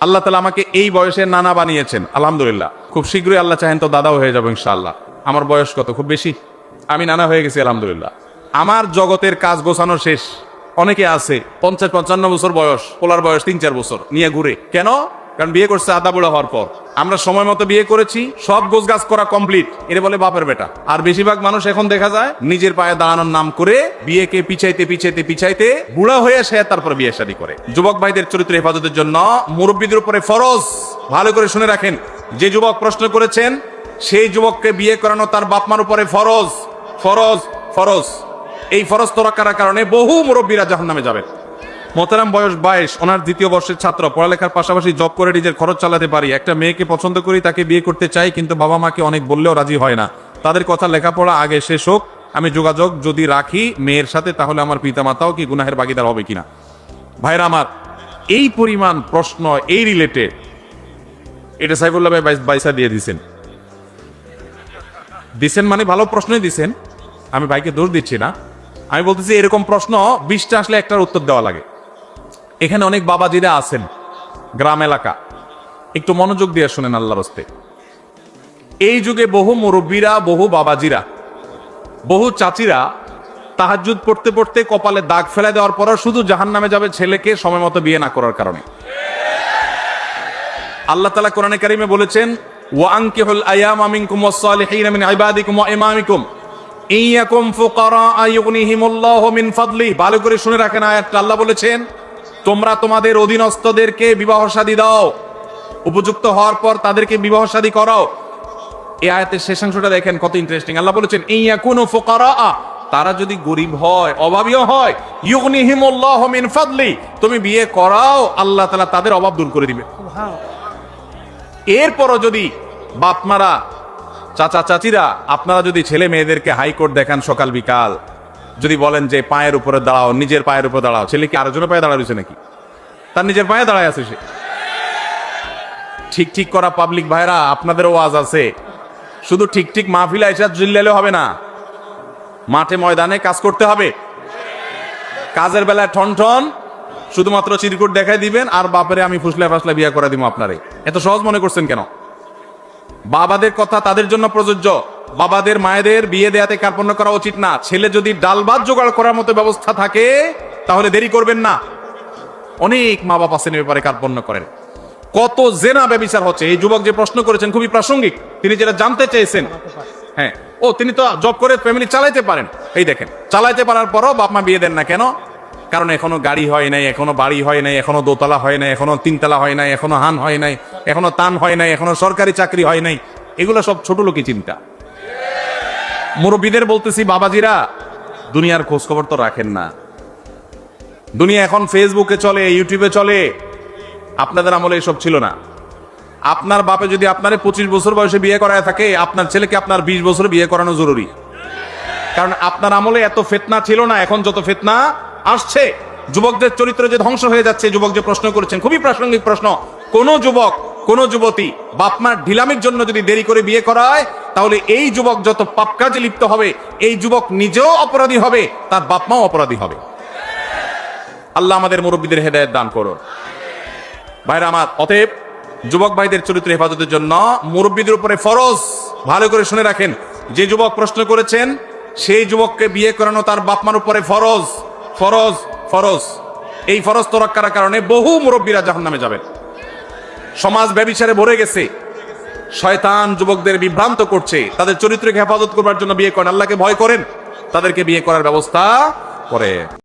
আল্লাহ তালা আমাকে এই বয়সে নানা বানিয়েছেন, আলহামদুলিল্লাহ। খুব শীঘ্রই আল্লাহ চাহেন তো দাদাও হয়ে যাব ইনশাআল্লাহ। আমার বয়স কত? খুব বেশি। আমি নানা হয়ে গেছি, আলহামদুলিল্লাহ। আমার জগতের কাজ গোছানো শেষ। অনেকে আছে, পঞ্চাশ পঞ্চান্ন বছর বয়স, পোলার বয়স তিন চার বছর, নিয়ে ঘুরে। কেন? কারণ বিয়ে করছে আদা বুড়া হওয়ার পর। আমরা সময় মতো বিয়ে করেছি, সব গোছ গাছ করা কমপ্লিট এটা বলে বাপের বেটা। আর বেশিরভাগ মানুষ এখন দেখা যায় নিজের পায়ে দাঁড়ানোর নাম করে বিয়েকে পিছাইতে পিছাইতে পিছাইতে বুড়া হয়ে সে তারপর বিয়ে শাদী করে। যুবক ভাইদের চরিত্র হেফাজতের জন্য মুরব্বীদের উপরে ফরজ। ভালো করে শুনে রাখেন, যে যুবক প্রশ্ন করেছেন, সেই যুবককে বিয়ে করানো তার বাপমার উপরে ফরজ। ফরজ ফরজ। এই ফরজ তোরাকার কারণে বহু মুরব্বীরা জাহান নামে যাবেন। মোতারাম বয়স বাইশ, ওনার দ্বিতীয় বর্ষের ছাত্র। পড়ালেখার পাশাপাশি জব করে নিজের খরচ চালাতে পারি। একটা মেয়েকে পছন্দ করি, তাকে বিয়ে করতে চাই, কিন্তু বাবা মাকে অনেক বললেও রাজি হয় না। তাদের কথা লেখাপড়া আগে শেষ হোক, আমি যোগাযোগ যদি রাখি মেয়ের সাথে, তাহলে আমার পিতামাতাও কি গুনাহের বাগিদার হবে কিনা? ভাইরা আমার, এই পরিমাণ প্রশ্ন, এই রিলেটেড এটা সাইফুল্লাহ ভাই বাইস- দিয়ে দিছেন। দিছেন মানে ভালো প্রশ্নই দিছেন। আমি ভাইকে দোষ দিচ্ছি না। আমি বলতেছি এরকম প্রশ্ন, বিশটা আসলে একটার উত্তর দেওয়া লাগে। এখানে অনেক বাবাজিরা আছেন, গ্রাম এলাকা। একটু মনোযোগ দিয়ে শুনেন আল্লাহর হস্তে। এই যুগে বহু মুরব্বীরা, বহু বাবাজিরা, বহু চাচিরা তাহাজুদ পড়তে পড়তে কপালে দাগ ফেলে দেওয়ার পরও শুধু জাহান নামে যাবে ছেলেকে সময় মতো বিয়ে না করার কারণে। আল্লাহ তালা কোরআনে কারিমে বলেছেন ভালো করে শুনে রাখেন আয়াতটা। আল্লাহ বলেছেন তোমরা তোমাদের অধীনস্থদেরকে বিবাহ শাদী দাও। উপযুক্ত হওয়ার পর তাদেরকে বিবাহ শাদী করাও। এই আয়াতের শেষাংশটা দেখেন কত ইন্টারেস্টিং আল্লাহ বলেছেন ইয়াকুনু ফুকারা তারা যদি গরিব হয় অভাবীয় হয় ইউগনিহিমুল্লাহু মিন ফাদলি তুমি বিয়ে করাও আল্লাহ তাআলা তাদের অভাব দূর করে দিবে। এরপরও যদি বাপমারা চাচা চাচিরা আপনারা যদি ছেলে মেয়েদেরকে হাইকোর্ট দেখান সকাল বিকাল যদি বলেন যে পায়ের উপরে দাঁড়াও, নিজের পায়ের উপরে দাঁড়াও, ছেলে কি আরেকজনের পায়ে দাঁড়া রয়েছে নাকি? তার নিজের পায়ে দাঁড়ায় আছে সে। ঠিক ঠিক করা পাবলিক ভাইরা, আপনাদের ওয়াজ আছে। শুধু ঠিক ঠিক মাহফিলা এসে জিল্লালে হবে না। মাঠে ময়দানে কাজ করতে হবে। কাজের বেলায় ঠন ঠন শুধুমাত্র চিরকুট দেখাই দিবেন, আর বাপেরে আমি ফুসলা ফাসলা বিয়ে করে দিব আপনারে। এত সহজ মনে করছেন কেন? বাবাদের কথা তাদের জন্য প্রযোজ্য। বাবাদের, মায়েদের বিয়ে দেয়াতে কার্পণ্য করা উচিত না। ছেলে যদি ডাল ভাত জোগাড় করার মতো ব্যবস্থা থাকে, তাহলে দেরি করবেন না। অনেক মা বাবা আছেন ব্যাপারে কার্পণ্য করেন। কত জেনা ব্যবিচার হচ্ছে। এই যুবক যে প্রশ্ন করেছেন খুবই প্রাসঙ্গিক। তিনি যেটা জানতে চেয়েছেন হ্যাঁ। ও, তিনি তো জব করে ফ্যামিলি চালাইতে পারেন। এই দেখেন, চালাইতে পারার পরও বাপ মা বিয়ে দেন না কেন? কারণ এখনও গাড়ি হয় নাই, এখনও বাড়ি হয় নাই, এখনও দোতলা হয় নাই, এখনও তিনতলা হয় নাই, এখনও হান হয় নাই, এখনও তান হয় নাই, এখনও সরকারি চাকরি হয় নাই। এগুলো সব ছোট লোকই চিন্তা। মুরব্বীদের বলতেছি, বাবাজিরা, দুনিয়ার খোঁজ খবর তো রাখেন না। দুনিয়া এখন ফেসবুকে চলে ইউটিউবে চলে, আপনাদের আমলে এসব ছিল না। আপনার বাপে যদি আপনার পঁচিশ বছর বয়সে বিয়ে করায় থাকে, আপনার ছেলেকে আপনার বিশ বছরে বিয়ে করানো জরুরি। কারণ আপনার আমলে এত ফেতনা ছিল না, এখন যত ফেতনা আসছে, যুবকদের চরিত্র যে ধ্বংস হয়ে যাচ্ছে, যুবক যে প্রশ্ন করেছেন, খুবই প্রাসঙ্গিক প্রশ্ন। কোন যুবক কোন যুবতী বাপমার ঢিলামির জন্য যদি দেরি করে বিয়ে করায়, তাহলে এই যুবক যত পাপ কাজে লিপ্ত হবে, এই যুবক নিজেও অপরাধী হবে, তার বাপমাও অপরাধী হবে। আল্লাহ আমাদের মুরব্বীদের হেদায়ত দান করুন। ভাইরা আমার, অতএব যুবক ভাইদের চরিত্র হেফাজতের জন্য মুরব্বীদের উপরে ফরজ, ভালো করে শুনে রাখেন, যে যুবক প্রশ্ন করেছেন, সেই যুবককে বিয়ে করানো তার বাপমার উপরে ফরজ ফরজ ফরজ। এই ফরজ তোরাক্কার কারণে বহু মুরব্বীরা জাহান নামে যাবেন সমাজ ব্যবিচারে ভরে গেছে। শয়তান যুবকদের বিভ্রান্ত করছে। তাদের চরিত্রকে হেফাজত করবার জন্য বিয়ে করেন। আল্লাহকে ভয় করেন। তাদেরকে বিয়ে করার ব্যবস্থা করে